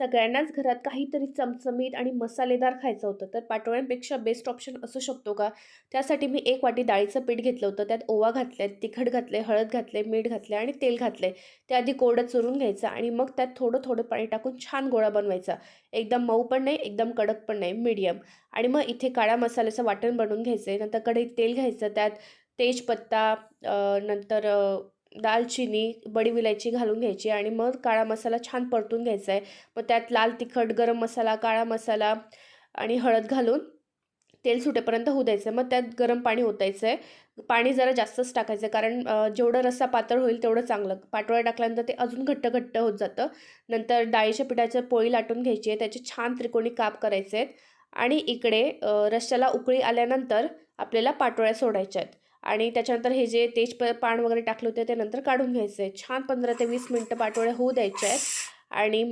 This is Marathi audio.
सगळ्यांनाच घरात काहीतरी चमचमीत आणि मसालेदार खायचं होतं. तर पाटोळ्यांपेक्षा बेस्ट ऑप्शन असू शकतो का? त्यासाठी मी एक वाटी डाळीचं पीठ घेतलं होतं. त्यात ओवा घातले तिखट घातले हळद घातले मीठ घातले आणि तेल घातले ते आधी कोरडं चुरून घ्यायचं आणि मग त्यात थोडं थोडं पाणी टाकून छान गोळा बनवायचा. एकदम मऊ पण नाही एकदम कडक पण नाही मीडियम आणि मग इथे काळा मसाल्याचं वाटण बनवून घ्यायचं आहे नंतर कढईत तेल घ्यायचं. त्यात तेजपत्ता नंतर दालचिनी बडी विलायची घालून घ्यायची आणि मग काळा मसाला छान परतून घ्यायचा आहे मग त्यात लाल तिखट गरम मसाला काळा मसाला आणि हळद घालून तेल सुटेपर्यंत होऊ द्यायचं आहे मग त्यात गरम पाणी ओतायचं आहे पाणी जरा जास्तच टाकायचं आहे कारण जेवढं रस्सा पातळ होईल तेवढं चांगलं. पाटोळ्या टाकल्यानंतर ते अजून घट्ट घट्ट होत जातं. नंतर डाळीच्या पिठाच्या पोळी लाटून घ्यायची आहे त्याचे छान त्रिकोणी काप करायचे आहेत आणि इकडे रश्श्याला उकळी आल्यानंतर आपल्याला पाटोळ्या सोडायच्या आहेत आणि त्याच्यानंतर हे जे तेज प पान वगैरे टाकले होते ते नंतर काढून घ्यायचं आहे छान पंधरा ते वीस मिनटं पाटोळ्या होऊ द्यायच्या आहेत. आणि